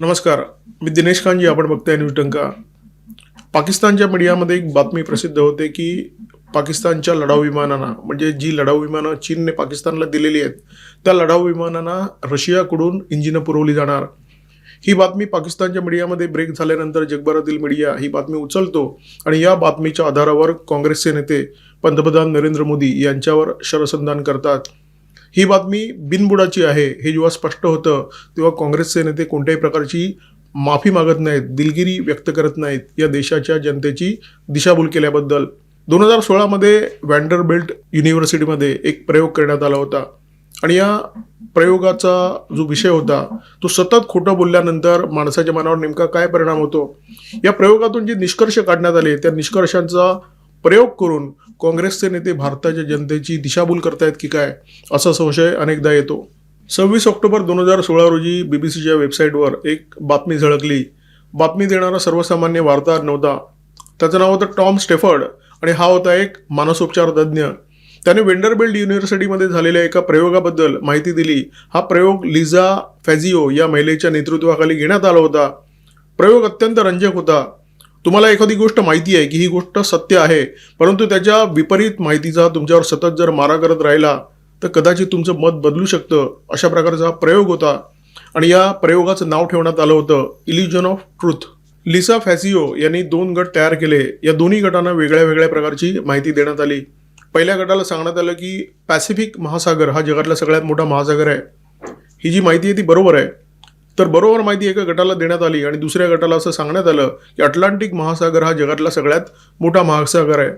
नमस्कार. मी दिनेश खानजी आपण बघताय न्यूज टंका. पाकिस्तानच्या मीडियामध्ये एक बातमी प्रसिद्ध होते की पाकिस्तानच्या लढाऊ विमानांना म्हणजे जी लढाऊ विमानं चीनने पाकिस्तानला दिलेली आहेत त्या लढाऊ विमानांना रशियाकडून इंजिनं पुरवली जाणार. ही बातमी पाकिस्तानच्या मीडियामध्ये ब्रेक झाल्यानंतर जगभरातील मीडिया ही बातमी उचलतो आणि या बातमीच्या आधारावर काँग्रेसचे नेते पंतप्रधान नरेंद्र मोदी यांच्यावर शरसंधान करतात. ही बातमी बिनबुडाची आहे हे जेव्हा स्पष्ट होतं तेव्हा काँग्रेसचे नेते कोणत्याही प्रकारची माफी मागत नाहीत दिलगिरी व्यक्त करत नाहीत या देशाच्या जनतेची दिशाभूल केल्याबद्दल. दोन हजार सोळामध्ये वँडरबेल्ट युनिव्हर्सिटीमध्ये एक प्रयोग करण्यात आला होता. आणि या प्रयोगाचा जो विषय होता तो सतत खोटं बोलल्यानंतर माणसाच्या मनावर नेमका काय परिणाम होतो? या प्रयोगातून जे निष्कर्ष काढण्यात आले त्या निष्कर्षांचा प्रयोग करून काँग्रेसचे नेते भारताच्या जनतेची दिशाभूल करतायत की काय असा संशय अनेकदा येतो. सव्वीस ऑक्टोबर दोन हजार सोळा रोजी बी बी सीच्या वेबसाईटवर एक बातमी झळकली. बातमी देणारा सर्वसामान्य वार्ताहर नव्हता त्याचं नाव होतं टॉम स्टेफर्ड आणि हा होता एक मानसोपचार तज्ज्ञ त्याने वेंडरबिल्ड युनिव्हर्सिटीमध्ये झालेल्या एका प्रयोगाबद्दल माहिती दिली. हा प्रयोग लिझा फॅझिओ या महिलेच्या नेतृत्वाखाली घेण्यात आला होता. प्रयोग अत्यंत रंजक होता. तुम्हाला एखादी गोष्ट माहिती आहे की ही गोष्ट सत्य आहे परंतु त्याच्या विपरीत माहितीचा तुमच्यावर सतत जर मारा करत राहिला तर कदाचित तुमचं मत बदलू शकतं अशा प्रकारचा हा प्रयोग होता. आणि या प्रयोगाचं नाव ठेवण्यात आलं होतं illusion of truth Lisa Fazio यांनी दोन गट तयार केले. या दोन्ही गटांना वेगळ्या वेगळ्या प्रकारची माहिती देण्यात आली. पहिल्या गटाला सांगण्यात आलं की पॅसिफिक महासागर हा जगातला सगळ्यात मोठा महासागर आहे. ही जी माहिती आहे ती बरोबर आहे. तर बरोबर माहिती एका गटाला देण्यात आली आणि दुसऱ्या गटाला असं सांगण्यात आलं की अटलांटिक महासागर हा जगातला सगळ्यात मोठा महासागर आहे.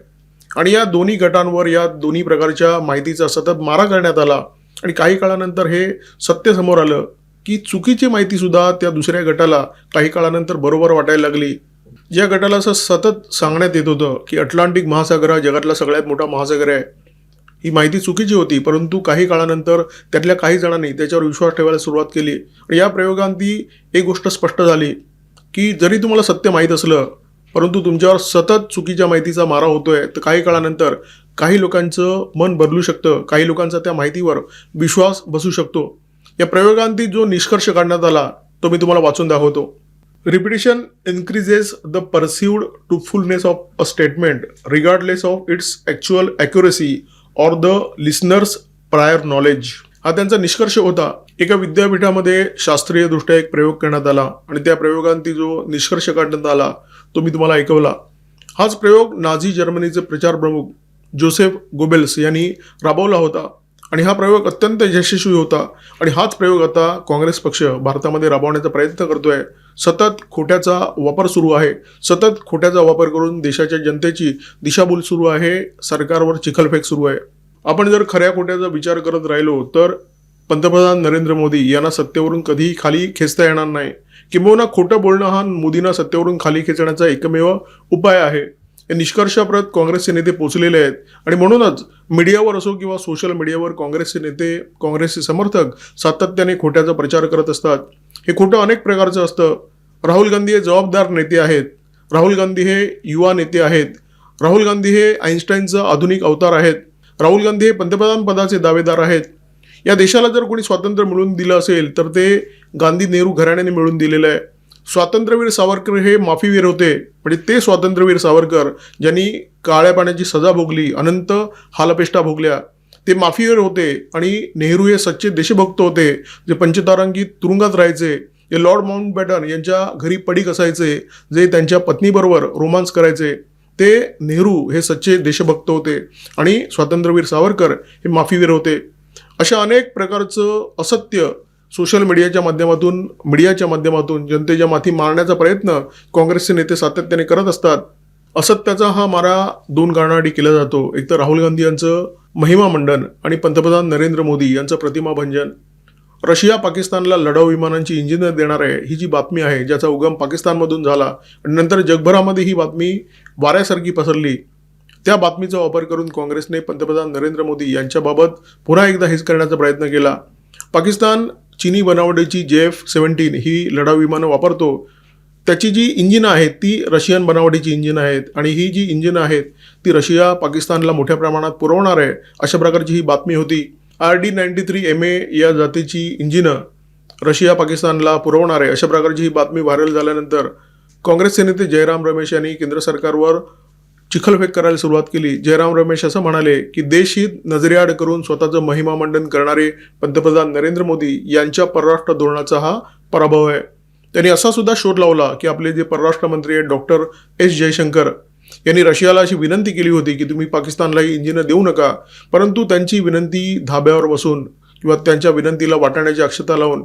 आणि या दोन्ही गटांवर या दोन्ही प्रकारच्या माहितीचा सतत मारा करण्यात आला. आणि काही काळानंतर हे सत्य समोर आलं की चुकीची माहितीसुद्धा त्या दुसऱ्या गटाला काही काळानंतर बरोबर वाटायला लागली. ज्या गटाला असं सतत सांगण्यात येत होतं की अटलांटिक महासागर हा जगातला सगळ्यात मोठा महासागर आहे ही माहिती चुकीची होती परंतु काही काळानंतर त्यातल्या काही जणांनी त्याच्यावर विश्वास ठेवायला सुरुवात केली. आणि या प्रयोगांती एक गोष्ट स्पष्ट झाली की जरी तुम्हाला सत्य माहीत असलं परंतु तुमच्यावर सतत चुकीच्या माहितीचा मारा होतोय तर काही काळानंतर काही लोकांचं मन बदलू शकतं काही लोकांचा त्या माहितीवर विश्वास बसू शकतो. या प्रयोगांती जो निष्कर्ष काढण्यात आला तो मी तुम्हाला वाचून दाखवतो. Repetition increases the perceived truthfulness of a statement regardless of its actual accuracy or the listener's prior knowledge हा त्यांचा निष्कर्ष होता. एका विद्यापीठामध्ये शास्त्रीयदृष्ट्या एक प्रयोग करण्यात आला आणि त्या प्रयोगांती जो निष्कर्ष काढण्यात आला तो मी तुम्हाला ऐकवला. हाच प्रयोग नाझी जर्मनीचे प्रचार प्रमुख जोसेफ गोबेल्स यांनी राबवला होता. आणि हा प्रयोग अत्यंत यशस्वी होता. आणि हाच प्रयोग आता काँग्रेस पक्ष भारतामध्ये राबवण्याचा प्रयत्न करतोय. सतत खोट्याचा वापर सुरू आहे. सतत खोट्याचा वापर करून देशाच्या जनतेची दिशाभूल सुरू आहे. सरकारवर चिखलफेक सुरू आहे. आपण जर खऱ्या खोट्याचा विचार करत राहिलो तर पंतप्रधान नरेंद्र मोदी यांना सत्तेवरून कधीही खाली खेचता येणार नाही. किंबहुना खोटं बोलणं हा मोदींना सत्तेवरून खाली खेचण्याचा एकमेव उपाय आहे. या निष्कर्षाप्रत काँग्रेसचे नेते पोचलेले आहेत. आणि म्हणूनच मीडियावर असो किंवा सोशल मीडियावर काँग्रेसचे नेते काँग्रेसचे समर्थक सातत्याने खोट्याचा प्रचार करत असतात. हे खोटं अनेक प्रकारचं असतं. राहुल गांधी हे जबाबदार नेते आहेत. राहुल गांधी हे युवा नेते आहेत. राहुल गांधी हे आईन्स्टाईनचा आधुनिक अवतार आहेत. राहुल गांधी हे पंतप्रधान पदाचे दावेदार आहेत. या देशाला जर कोणी स्वातंत्र्य मिळवून दिलं असेल तर ते गांधी नेहरू घराण्याने मिळवून दिलेलं आहे. स्वातंत्र्यवीर सावरकर हे माफीवीर होते म्हणजे ते स्वातंत्र्यवीर सावरकर ज्यांनी काळ्या पाण्याची सजा भोगली अनंत हालपेष्टा भोगल्या ते माफीवीर होते आणि नेहरू हे सच्चे देशभक्त होते जे पंचतारांकित तुरुंगात राहायचे. जे लॉर्ड माउंट बॅटन यांच्या घरी पडीक असायचे जे त्यांच्या पत्नीबरोबर रोमांस करायचे. ते नेहरू हे सच्चे देशभक्त होते आणि स्वातंत्र्यवीर सावरकर हे माफीवीर होते. अशा अनेक प्रकारचं असत्य सोशल मीडियाच्या माध्यमातून मीडियाच्या माध्यमातून जनतेच्या माथी मारण्याचा प्रयत्न काँग्रेसचे नेते सातत्याने करत असतात. असत्याचा हा मारा दोन कारणासाठी केला जातो. एक तर राहुल गांधी यांचं महिमा मंडन आणि पंतप्रधान नरेंद्र मोदी यांचं प्रतिमा भंजन. रशिया पाकिस्तानला लढाऊ विमानांची इंजिनियर देणार आहे ही जी बातमी आहे ज्याचा उगम पाकिस्तानमधून झाला आणि नंतर जगभरामध्ये ही बातमी वाऱ्यासारखी पसरली. त्या बातमीचा वापर करून काँग्रेसने पंतप्रधान नरेंद्र मोदी यांच्याबाबत पुन्हा एकदा हेच करण्याचा प्रयत्न केला. पाकिस्तान चिनी बनावटीची जे एफ सेवन्टीन ही लढाऊ विमानं वापरतो त्याची जी इंजिनं आहेत ती रशियन बनावटीची इंजिन आहेत आणि ही जी इंजिनं आहेत ती रशिया पाकिस्तानला मोठ्या प्रमाणात पुरवणार आहे अशा प्रकारची ही बातमी होती. R D ninety three M A या जातीची इंजिनं रशिया पाकिस्तानला पुरवणार आहे अशा प्रकारची ही बातमी व्हायरल झाल्यानंतर काँग्रेसचे नेते जयराम रमेश यांनी केंद्र सरकारवर चिखलफेक करायला सुरुवात केली. जयराम रमेश असं म्हणाले की देशहित नजरेआड करून स्वतःचं महिमा मंडन करणारे पंतप्रधान नरेंद्र मोदी यांच्या परराष्ट्र धोरणाचा हा पराभव आहे. त्यांनी असा सुद्धा शोध लावला की आपले जे परराष्ट्र मंत्री आहेत डॉक्टर एस जयशंकर यांनी रशियाला अशी विनंती केली होती की तुम्ही पाकिस्तानलाही इंजिनं देऊ नका परंतु त्यांची विनंती धाब्यावर बसून किंवा त्यांच्या विनंतीला वाटाण्याची अक्षता लावून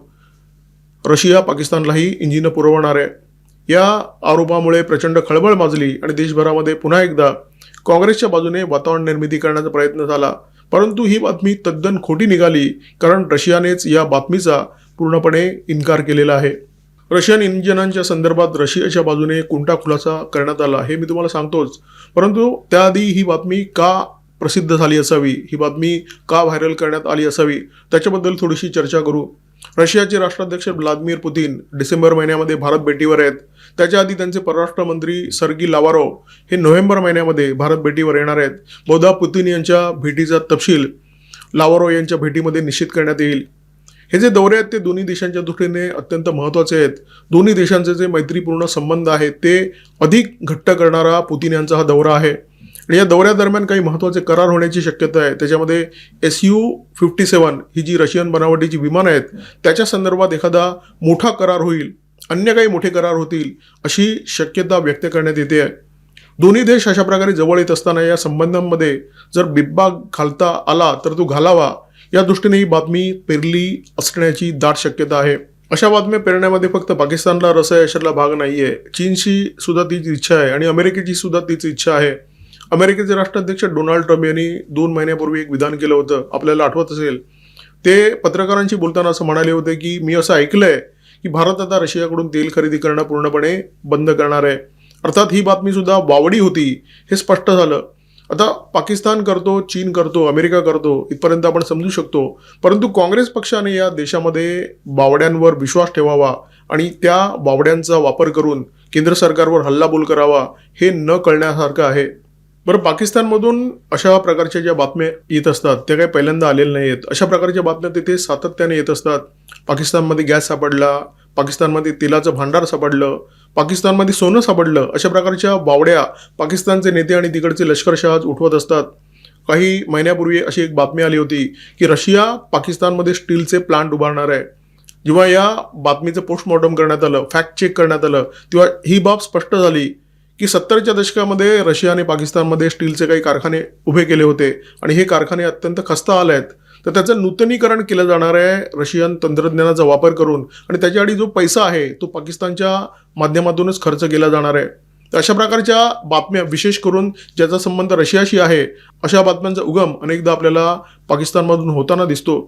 रशिया पाकिस्तानलाही इंजिनं पुरवणार आहे. या आरोपामुळे प्रचंड खळबळ माजली आणि देशभरामध्ये पुन्हा एकदा काँग्रेसच्या बाजूने वातावरण निर्मिती करण्याचा प्रयत्न झाला. परंतु ही बातमी तद्दन खोटी निघाली कारण रशियानेच या बातमीचा पूर्णपणे इन्कार केलेला आहे. रशियन इंजिनांच्या संदर्भात रशियाच्या बाजूने कोणता खुलासा करण्यात आला हे मी तुम्हाला सांगतोच. परंतु त्याआधी ही बातमी का प्रसिद्ध झाली असावी? ही बातमी का व्हायरल करण्यात आली असावी? त्याच्याबद्दल थोडीशी चर्चा करू. रशियाचे राष्ट्राध्यक्ष व्लादिमीर पुतीन डिसेंबर महिन्यामध्ये भारत भेटीवर आहेत. त्याच्या आधी त्यांचे परराष्ट्र मंत्री सर्गी लावारो हे नोव्हेंबर महिन्यामध्ये भारत भेटीवर येणार आहेत. बहुधा पुतीन यांच्या भेटीचा तपशील लावारो यांच्या भेटीमध्ये निश्चित करण्यात येईल. हे जे दौरे आहेत ते दोन्ही देशांच्या दृष्टीने अत्यंत महत्त्वाचे आहेत. दोन्ही देशांचे जे मैत्रीपूर्ण संबंध आहेत ते अधिक घट्ट करणारा पुतीन यांचा हा दौरा आहे. आणि या दौऱ्यादरम्यान काही महत्त्वाचे करार होण्याची शक्यता आहे. त्याच्यामध्ये एस यू फिफ्टी सेवन ही जी रशियन बनावटीची विमानं आहेत त्याच्या संदर्भात एखादा मोठा करार होईल अन्य काही मोठे करार होतील अशी शक्यता व्यक्त करण्यात येते. आहे दोन्ही देश अशा प्रकारे जवळ येत असताना या संबंधांमध्ये जर बिब्बा घालता आला तर तो घालावा या दृष्टीने ही बातमी पेरली असण्याची दाट शक्यता आहे. अशा बातम्या पेरण्यामध्ये फक्त पाकिस्तानला रस आहे अशातला भाग आहे चीनची सुद्धा तीच इच्छा आहे आणि अमेरिकेची सुद्धा तीच इच्छा आहे. अमेरिकेचे राष्ट्राध्यक्ष डोनाल्ड ट्रम्प यांनी दोन महिन्यापूर्वी एक विधान केलं होतं. आपल्याला आठवत असेल. ते पत्रकारांशी बोलताना असं म्हणाले होते की मी असं ऐकलंय की भारत आता रशियाकडून तेल खरेदी करणं पूर्णपणे बंद करणार आहे. अर्थात ही बातमी सुद्धा वावडी होती हे स्पष्ट झालं. आता पाकिस्तान करतो चीन करतो अमेरिका करतो इथपर्यंत आपण समजू शकतो. परंतु काँग्रेस पक्षाने या देशामध्ये बावड्यांवर विश्वास ठेवावा आणि त्या बावड्यांचा वापर करून केंद्र सरकारवर हल्लाबोल करावा हे न कळण्यासारखं आहे. बरं पाकिस्तानमधून अशा प्रकारच्या ज्या बातम्या येत असतात त्या काही पहिल्यांदा आलेल्या नाही आहेत अशा प्रकारच्या बातम्या तिथे सातत्याने येत असतात. पाकिस्तानमध्ये गॅस सापडला पाकिस्तानमध्ये तेलाचं भांडार सापडलं पाकिस्तानमध्ये सोनं सापडलं अशा प्रकारच्या बावड्या पाकिस्तानचे नेते आणि तिकडचे लष्करशहाज उठवत असतात. काही महिन्यापूर्वी अशी एक बातमी आली होती की रशिया पाकिस्तानमध्ये स्टीलचे प्लांट उभारणार आहे. जेव्हा या बातमीचं पोस्टमॉर्टम करण्यात आलं फॅक्ट चेक करण्यात आलं तेव्हा ही बाब स्पष्ट झाली की सत्तरच्या दशकामध्ये रशिया आणि पाकिस्तानमध्ये स्टीलचे काही कारखाने उभे केले होते आणि हे कारखाने अत्यंत खस्ता आले आहेत. तर त्याचं नूतनीकरण केलं जाणार आहे रशियन तंत्रज्ञानाचा वापर करून आणि त्याच्याआधी जो पैसा आहे तो पाकिस्तानच्या माध्यमातूनच खर्च केला जाणार आहे. तर अशा प्रकारच्या बातम्या विशेष करून ज्याचा संबंध रशियाशी आहे अशा बातम्यांचा उगम अनेकदा आपल्याला पाकिस्तानमधून होताना दिसतो.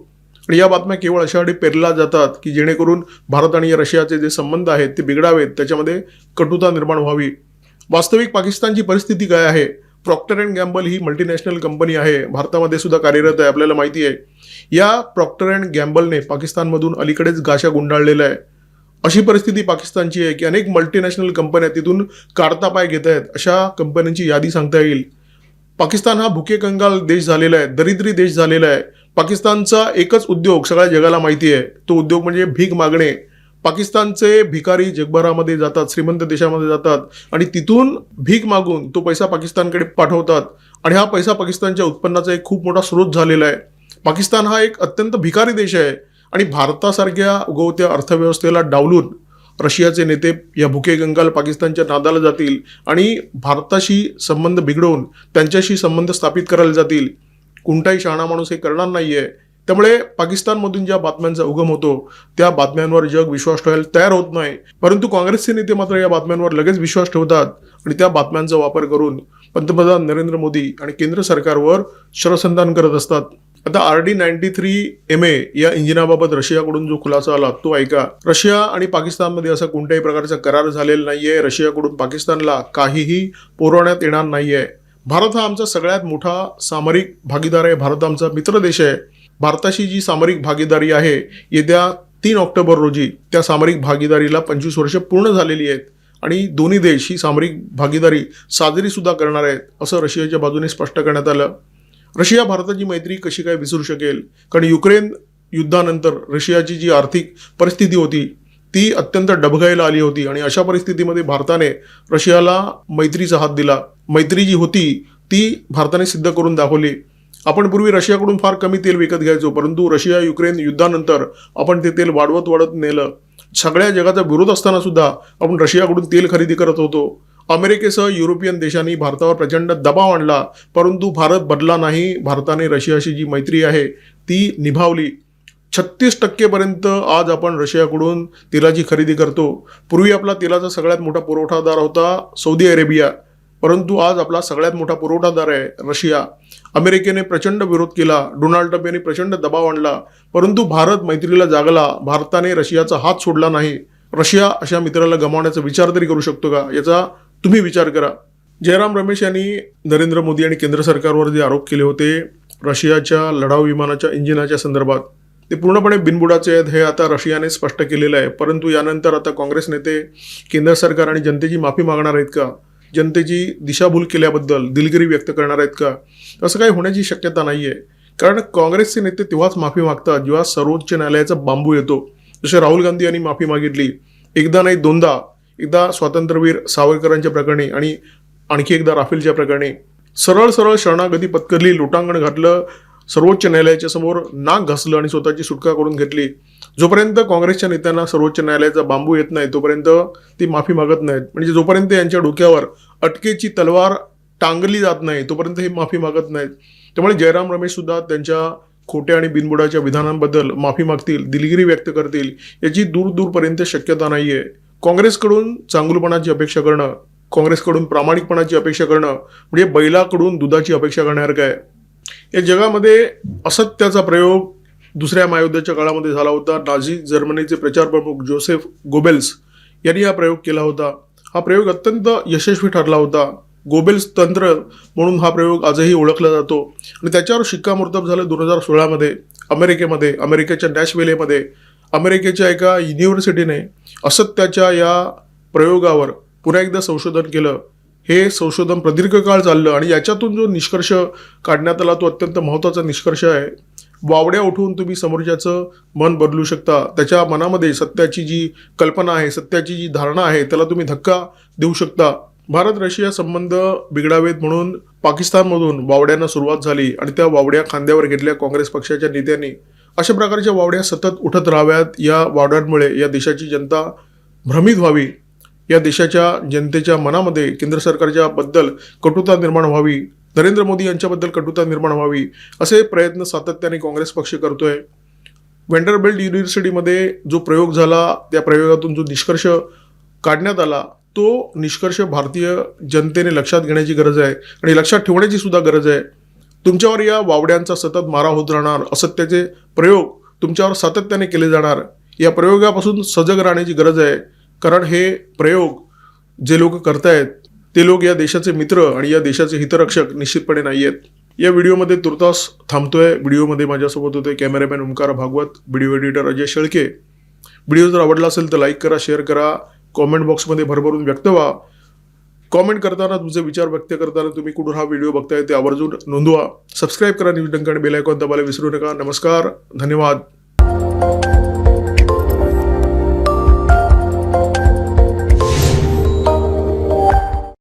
आणि या बातम्या केवळ अशासाठी पेरल्या जातात की जेणेकरून भारत आणि रशियाचे जे संबंध आहेत ते बिघडावेत त्याच्यामध्ये कटुता निर्माण व्हावी. वास्तविक पाकिस्तानची परिस्थिती काय आहे? प्रॉक्टर अँड गॅम्बल ही मल्टीनॅशनल कंपनी आहे. भारतामध्ये सुद्धा कार्यरत आहे आपल्याला माहिती आहे. या प्रॉक्टर अँड गॅम्बलने पाकिस्तानमधून अलीकडेच गाशा गुंडाळलेला आहे. अशी परिस्थिती पाकिस्तानची आहे की अनेक मल्टीनॅशनल कंपन्या तिथून काढता पाय घेत आहेत. अशा कंपन्यांची यादी सांगता येईल. पाकिस्तान हा भुके कंगाल देश झालेला आहे दरिद्री देश झालेला आहे. पाकिस्तानचा एकच उद्योग सगळ्या जगाला माहिती आहे. तो उद्योग म्हणजे भीक मागणे. पाकिस्तानचे भिकारी जगभरामध्ये जातात श्रीमंत देशामध्ये जातात आणि तिथून भीक मागून तो पैसा पाकिस्तानकडे पाठवतात. आणि हा पैसा पाकिस्तानच्या उत्पन्नाचा एक खूप मोठा स्रोत झालेला आहे. पाकिस्तान हा एक अत्यंत भिकारी देश आहे आणि भारतासारख्या उगवत्या अर्थव्यवस्थेला डावलून रशियाचे नेते या भुके गंगाल पाकिस्तानच्या नादाला जातील आणि भारताशी संबंध बिघडवून त्यांच्याशी संबंध स्थापित करायला जातील. कोणताही शहाणा माणूस हे करणार नाही आहे त्यामुळे पाकिस्तानमधून ज्या बातम्यांचा उगम होतो त्या बातम्यांवर जग विश्वास ठेवायला तयार होत नाही. परंतु काँग्रेसचे नेते मात्र या बातम्यांवर लगेच विश्वास ठेवतात आणि त्या बातम्यांचा वापर करून पंतप्रधान नरेंद्र मोदी आणि केंद्र सरकारवर शरसंधान करत असतात. आता R D ninety three M A या इंजिनाबाबत रशियाकडून जो खुलासा आला तो ऐका. रशिया आणि पाकिस्तानमध्ये असा कोणत्याही प्रकारचा करार झालेला नाहीये. रशियाकडून पाकिस्तानला काहीही पुरवण्यात येणार नाहीये. भारत हा आमचा सगळ्यात मोठा सामरिक भागीदार आहे. भारत आमचा मित्र देश आहे. भारताशी जी सामरिक भागीदारी आहे येत्या तीन ऑक्टोबर रोजी त्या सामरिक भागीदारीला पंचवीस वर्ष पूर्ण झालेली आहेत आणि दोन्ही देश ही सामरिक भागीदारी साजरीसुद्धा करणार आहेत असं रशियाच्या बाजूने स्पष्ट करण्यात आलं. रशिया भारताची मैत्री कशी काय विसरू शकेल? कारण युक्रेन युद्धानंतर रशियाची जी आर्थिक परिस्थिती होती ती अत्यंत डबघाईला आली होती आणि अशा परिस्थितीमध्ये भारताने रशियाला मैत्रीचा हात दिला. मैत्री जी होती ती भारताने सिद्ध करून दाखवली. आपण पूर्वी रशियाकडून फार कमी तेल विकत घ्यायचो परंतु रशिया युक्रेन युद्धानंतर आपण ते तेल वाढवत वाढत नेलं. सगळ्या जगाचा विरोध असताना सुद्धा आपण रशियाकडून तेल खरेदी करत होतो. अमेरिकेसह युरोपियन देशांनी भारतावर प्रचंड दबाव आणला परंतु भारत बदला नाही. भारताने रशियाशी जी मैत्री आहे ती निभावली. छत्तीस टक्केपर्यंत आज आपण रशियाकडून तेलाची खरेदी करतो. पूर्वी आपला तेलाचा सगळ्यात मोठा पुरवठादार होता सौदी अरेबिया परंतु आज आपला सगळ्यात मोठा पुरवठादार आहे रशिया. अमेरिकेने प्रचंड विरोध केला डोनाल्ड ट्रम्प यांनी प्रचंड दबाव आणला परंतु भारत मैत्रीला जागला भारताने रशियाचा हात सोडला नाही. रशिया अशा मित्राला गमावण्याचा विचार तरी करू शकतो का? याचा तुम्ही विचार करा. जयराम रमेश यांनी नरेंद्र मोदी आणि केंद्र सरकारवर जे आरोप केले होते रशियाच्या लढाऊ विमानाच्या इंजिनाच्या संदर्भात ते पूर्णपणे बिनबुडाचे आहेत हे आता रशियाने स्पष्ट केलेलं आहे. परंतु यानंतर आता काँग्रेस नेते केंद्र सरकार आणि जनतेची माफी मागणार आहेत का? जनतेची दिशाभूल केल्याबद्दल दिलगिरी व्यक्त करणार आहेत का? असं काही होण्याची शक्यता नाही आहे कारण काँग्रेसचे नेते तेव्हाच माफी मागतात जेव्हा सर्वोच्च न्यायालयाचा बांबू येतो. जसे राहुल गांधी यांनी माफी मागितली एकदा नाही दोनदा. एकदा स्वातंत्र्यवीर सावरकरांच्या प्रकरणी आणि आणखी एकदा राफेलच्या प्रकरणी. सरळ सरळ शरणागती पत्करली लोटांगण घातलं सर्वोच्च न्यायालयाच्या समोर नाक घासलं आणि स्वतःची सुटका करून घेतली. जोपर्यंत काँग्रेसच्या नेत्यांना सर्वोच्च न्यायालयाचा बांबू येत नाही तोपर्यंत ती माफी मागत नाहीत. म्हणजे जोपर्यंत यांच्या डोक्यावर अटकेची तलवार टांगली जात नाही तोपर्यंत हे माफी मागत नाहीत. त्यामुळे जयराम रमेश सुद्धा त्यांच्या खोट्या आणि बिनबुडाच्या विधानांबद्दल माफी मागतील दिलगिरी व्यक्त करतील याची दूर दूरपर्यंत शक्यता नाही आहे काँग्रेसकडून चांगुलपणाची अपेक्षा करणं काँग्रेसकडून प्रामाणिकपणाची अपेक्षा करणं म्हणजे बैलाकडून दुधाची अपेक्षा करण्यासारखं आहे या जगामध्ये असत्याचा प्रयोग दुसऱ्या महायुद्धाच्या काळामध्ये झाला होता. नाझी जर्मनीचे प्रचार प्रमुख जोसेफ गोबेल्स यांनी हा प्रयोग केला होता. हा प्रयोग अत्यंत यशस्वी ठरला होता. गोबेल्स तंत्र म्हणून हा प्रयोग आजही ओळखला जातो. आणि त्याच्यावर शिक्कामोर्तब झालं दोन हजार सोळामध्ये अमेरिकेमध्ये अमेरिकेच्या डॅशवेलेमध्ये अमेरिकेच्या एका युनिव्हर्सिटीने असत्याच्या या प्रयोगावर पुन्हा एकदा संशोधन केलं. हे संशोधन प्रदीर्घ काळ चाललं आणि याच्यातून जो निष्कर्ष काढण्यात आला तो अत्यंत महत्त्वाचा निष्कर्ष आहे. वावड्या उठवून तुम्ही समोरच्याचं मन बदलू शकता. त्याच्या मनामध्ये सत्याची जी कल्पना आहे सत्याची जी धारणा आहे त्याला तुम्ही धक्का देऊ शकता. भारत रशिया संबंध बिघडावेत म्हणून पाकिस्तानमधून वावड्यांना सुरुवात झाली आणि त्या वावड्या खांद्यावर घेतल्या काँग्रेस पक्षाच्या नेत्यांनी. अशा प्रकारच्या वावड्या सतत उठत राहाव्यात या वावड्यांमुळे या देशाची जनता भ्रमित व्हावी. या देशाच्या जनतेच्या मनामध्ये केंद्र सरकारच्या बद्दल कटुता निर्माण व्हावी नरेंद्र मोदी यांच्याबद्दल कटुता निर्माण व्हावी असे प्रयत्न सातत्याने काँग्रेस पक्ष करतोय. वेंडरबेल्ट युनिव्हर्सिटीमध्ये जो प्रयोग झाला त्या प्रयोगातून जो निष्कर्ष काढण्यात आला तो निष्कर्ष भारतीय जनतेने लक्षात घेण्याची गरज आहे आणि लक्षात ठेवण्याची सुद्धा गरज आहे. तुमच्यावर या वावड्यांचा सतत मारा होत राहणार असत्याचे प्रयोग तुमच्यावर सातत्याने केले जाणार या प्रयोगापासून सजग राहण्याची गरज आहे. कारण हे प्रयोग जे लोक करतायत ते लोक या देशाचे मित्र आणि या देशाचे हितरक्षक निश्चितपणे नाही आहेत या व्हिडिओमध्ये तुर्तास थांबतोय. व्हिडिओमध्ये माझ्यासोबत होते cameraman Omkar Bhagwat video editor Ajay Shelke. Video जर आवडला असेल तर लाईक करा शेअर करा कॉमेंट बॉक्समध्ये भरभरून व्यक्त व्हा. कॉमेंट करताना तुमचे विचार व्यक्त करताना तुम्ही कुठून हा व्हिडिओ बघताय ते आवर्जून नोंदवा. सबस्क्राईब करा न्यूज डंक आणि बेलायकॉन दबायला विसरू नका. नमस्कार. धन्यवाद.